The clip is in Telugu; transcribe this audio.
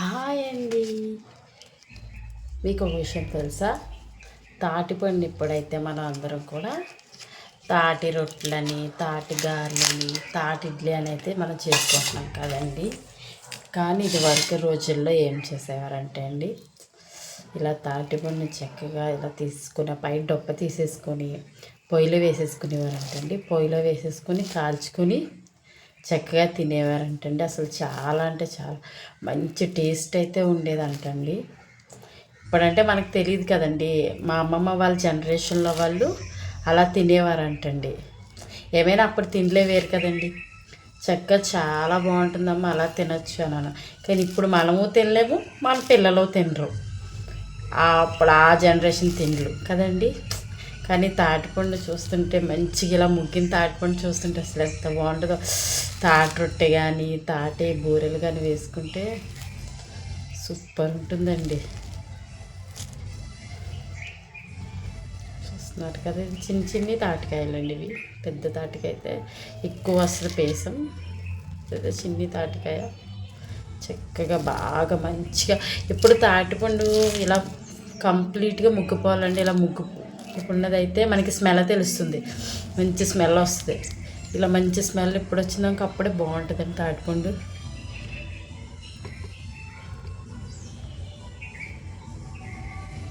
హాయ్ అండి. మీకు ఒక విషయం తెలుసా? తాటిపండు ఇప్పుడైతే మనం అందరం కూడా తాటి రొట్టెలని తాటి గారెలని తాటి ఇడ్లీ అని అయితే మనం చేసుకుంటున్నాం కదండి. కానీ ఇది వరకు రోజుల్లో ఏం చేసేవారంటే అండి ఇలా తాటిపండు చక్కగా ఇలా తీసుకుని పై డొప్ప తీసేసుకొని పొయ్యిలో వేసేసుకునేవారంటండి. పొయ్యిలో వేసేసుకొని కాల్చుకొని చక్కగా తినేవారంటండి. అసలు చాలా అంటే చాలా. మంచి టేస్ట్ అయితే ఉండేదంటండి. ఇప్పుడంటే మనకు తెలియదు కదండి. మా అమ్మమ్మ వాళ్ళ జనరేషన్లో వాళ్ళు అలా తినేవారంటండి. ఏమైనా అప్పుడు తినలే వేరు కదండి. చక్కగా చాలా బాగుంటుందమ్మా అలా తినొచ్చు అన్నాను. కానీ ఇప్పుడు మనము తినలేము మన పిల్లలు తినరు. అప్పుడు ఆ జనరేషన్ తిండ్లు కదండి. కానీ తాటిపండు చూస్తుంటే మంచిగా ఇలా ముగ్గిన తాటిపండు చూస్తుంటే అసలు ఎంత బాగుంటుందో. తాటి రొట్టె కానీ తాటి బూరెలు కానీ వేసుకుంటే సూపర్ ఉంటుందండి. చూస్తున్నారు కదా ఇది చిన్న చిన్ని తాటికాయలండి ఇవి. పెద్ద తాటికాయ అయితే ఎక్కువ అసలు పేసం. చిన్ని తాటికాయ. చక్కగా బాగా మంచిగా. ఇప్పుడు తాటిపండు ఇలా కంప్లీట్గా ముగ్గిపోవాలండి ఇలా ముగ్గు ఉన్నదైతే మనకి స్మెల్ తెలుస్తుంది. మంచి స్మెల్ వస్తుంది. ఇలా మంచి స్మెల్ ఇప్పుడు వచ్చినాక అప్పుడే బాగుంటుందండి తాటిపండు.